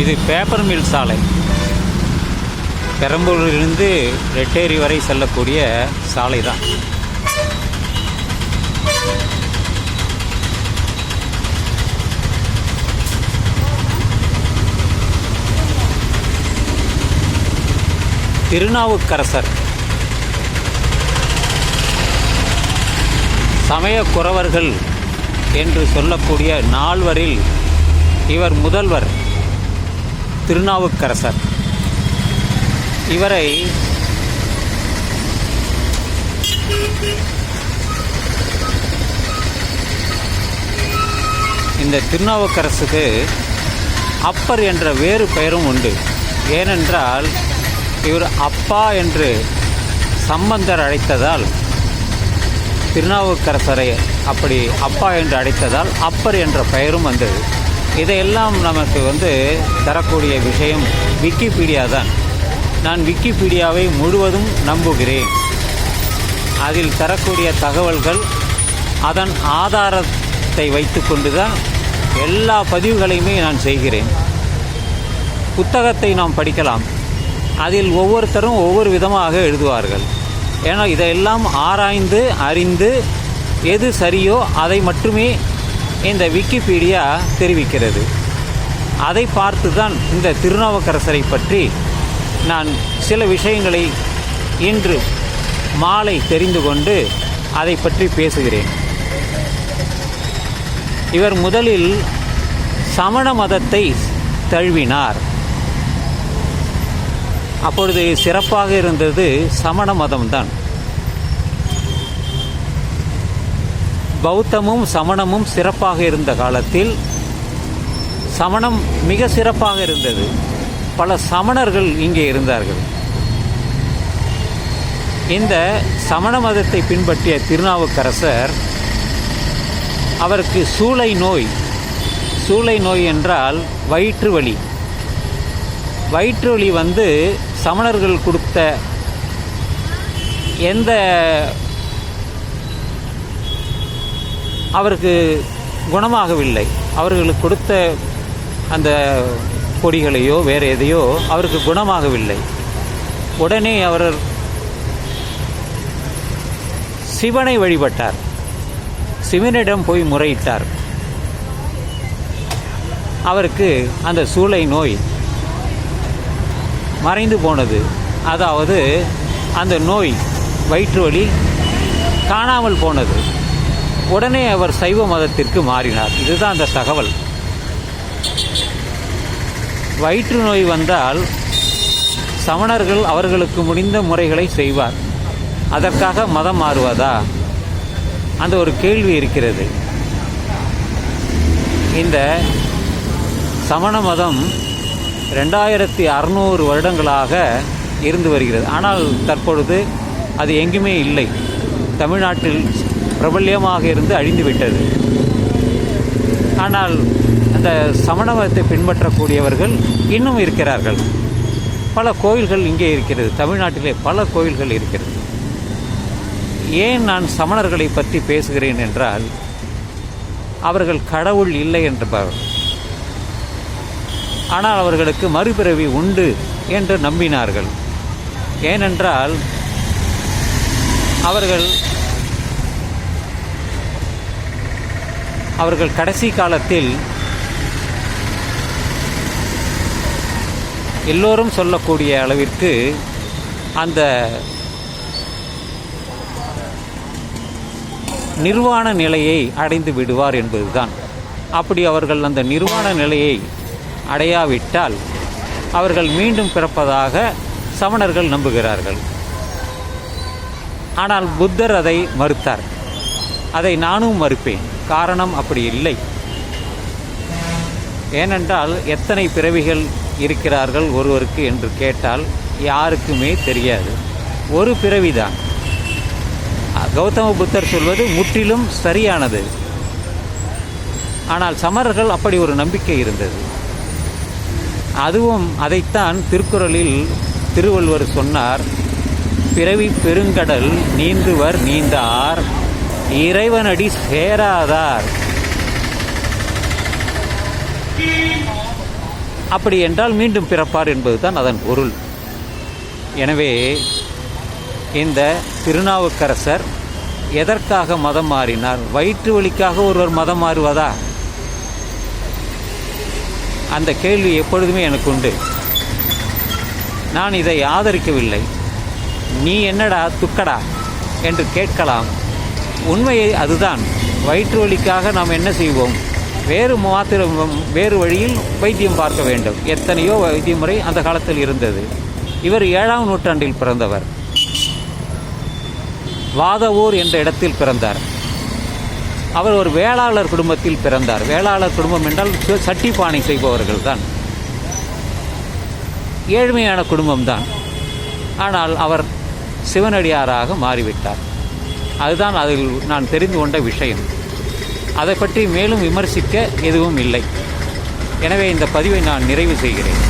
இது paper mill சாலை. பெரம்பலூரிலிருந்து ரெட்டேரி வரை செல்லக்கூடிய சாலை தான். திருநாவுக்கரசர். சமய குறவர்கள் என்று சொல்லக்கூடிய நால்வரில் இவர் முதல்வர். திருநாவுக்கரசர். இவரை இந்த திருநாவுக்கரசுக்கு அப்பர் என்ற வேறு பெயரும் உண்டு. ஏனென்றால் இவர் அப்பா என்று சம்பந்தர் அழைத்ததால் திருநாவுக்கரசரை அப்படி அப்பா என்று அழைத்ததால் அப்பர் என்ற பெயரும் வந்தது. இதையெல்லாம் நமக்கு வந்து தரக்கூடிய விஷயம் விக்கிபீடியா தான். நான் விக்கிபீடியாவை முழுவதும் நம்புகிறேன். அதில் தரக்கூடிய தகவல்கள் அதன் ஆதாரத்தை வைத்துக்கொண்டு தான் எல்லா பதிவுகளையுமே நான் செய்கிறேன். புத்தகத்தை நாம் படிக்கலாம். அதில் ஒவ்வொருத்தரும் ஒவ்வொரு விதமாக எழுதுவார்கள். ஏன்னா இதையெல்லாம் ஆராய்ந்து அறிந்து எது சரியோ அதை மட்டுமே இந்த விக்கிபீடியா தெரிவிக்கிறது. அதை பார்த்து தான் இந்த திருநாவுக்கரசரை பற்றி நான் சில விஷயங்களை இன்று மாலை தெரிந்து கொண்டு அதை பற்றி பேசுகிறேன். இவர் முதலில் சமண மதத்தை தழுவினார். அப்பொழுது சிறப்பாக இருந்தது சமண மதம்தான். பௌத்தமும் சமணமும் சிறப்பாக இருந்த காலத்தில் சமணம் மிக சிறப்பாக இருந்தது. பல சமணர்கள் இங்கே இருந்தார்கள். இந்த சமண மதத்தை பின்பற்றிய திருநாவுக்கரசர் அவருக்கு சூளை நோய் சூளை நோய் என்றால் வயிற்று வலி. வயிற்று வலி வந்து சமணர்கள் கொடுத்த எந்த அவருக்கு குணமாகவில்லை. அவர்களுக்கு கொடுத்த அந்த பொடிகளையோ வேறு எதையோ அவருக்கு குணமாகவில்லை. உடனே அவர் சிவனை வழிபட்டார். சிவனிடம் போய் முறையிட்டார். அவருக்கு அந்த சூளை நோய் மறைந்து போனது. அதாவது அந்த நோய் வயிற்று வலி காணாமல் போனது. உடனே அவர் சைவ மதத்திற்கு மாறினார். இதுதான் அந்த தகவல். வயிற்று நோய் வந்தால் சமணர்கள் அவர்களுக்கு முடிந்த முறைகளை செய்வார். அதற்காக மதம் மாறுவதா? அந்த ஒரு கேள்வி இருக்கிறது. இந்த சமண மதம் ரெண்டாயிரத்தி அறநூறு வருடங்களாக இருந்து வருகிறது. ஆனால் தற்பொழுது அது எங்குமே இல்லை. தமிழ்நாட்டில் பிரபல்யமாக இருந்து அழிந்துவிட்டது ஆனால் அந்த சமண மதத்தை பின்பற்றக்கூடியவர்கள் இன்னும் இருக்கிறார்கள். பல கோயில்கள் இங்கே இருக்கிறது. தமிழ்நாட்டிலே பல கோயில்கள் இருக்கிறது. ஏன் நான் சமணர்களை பற்றி பேசுகிறேன் என்றால் அவர்கள் கடவுள் இல்லை என்றவர் ஆனால் அவர்களுக்கு மறுபிறவி உண்டு என்று நம்பினார்கள். ஏனென்றால் அவர்கள் அவர்கள் கடைசி காலத்தில் எல்லோரும் சொல்லக்கூடிய அளவிற்கு அந்த நிர்வாண நிலையை அடைந்து விடுவார் என்பதுதான். அப்படி அவர்கள் அந்த நிர்வாண நிலையை அடையாவிட்டால் அவர்கள் மீண்டும் பிறப்பதாக சமணர்கள் நம்புகிறார்கள். ஆனால் புத்தர் அதை மறுத்தார். அதை நானும் மறுப்பேன். காரணம் அப்படி இல்லை. ஏனென்றால் எத்தனை பிறவிகள் இருக்கிறார்கள் ஒருவருக்கு என்று கேட்டால் யாருக்குமே தெரியாது. ஒரு பிறவிதான். கௌதம புத்தர் சொல்வது முற்றிலும் சரியானது. ஆனால் சமரர்கள் அப்படி ஒரு நம்பிக்கை இருந்தது. அதுவும் அதைத்தான் திருக்குறளில் திருவள்ளுவர் சொன்னார் பிறவி பெருங்கடல் நீந்துவர் நீந்தார். இறைவனடி சேராதார். அப்படி என்றால் மீண்டும் பிறப்பார் என்பதுதான் அதன் பொருள். எனவே இந்த திருநாவுக்கரசர் எதற்காக மதம் மாறினார்? வயிற்று வலிக்காக ஒருவர் மதம் மாறுவதா? அந்த கேள்வி எப்பொழுதுமே எனக்கு உண்டு. நான் இதை ஆதரிக்கவில்லை. நீ என்னடா துக்கடா? என்று கேட்கலாம். உண்மையை அதுதான். வயிற்று வலிக்காக நாம் என்ன செய்வோம்? வேறு மாத்திரம் வேறு வழியில் வைத்தியம் பார்க்க வேண்டும். எத்தனையோ வைத்திய முறை அந்த காலத்தில் இருந்தது. இவர் ஏழாம் நூற்றாண்டில் பிறந்தவர். வாதவூர் என்ற இடத்தில் பிறந்தார். அவர் ஒரு வேளாளர் குடும்பத்தில் பிறந்தார். வேளாளர் குடும்பம் என்றால் சட்டி பானை செய்பவர்கள் தான் ஏழ்மையான குடும்பம்தான். ஆனால் அவர் சிவனடியாராக மாறிவிட்டார். அதுதான் அதில் நான் தெரிந்து கொண்ட விஷயம். அதை பற்றி மேலும் விமர்சிக்க எதுவும் இல்லை. எனவே இந்த பதிவை நான் நிறைவு செய்கிறேன்.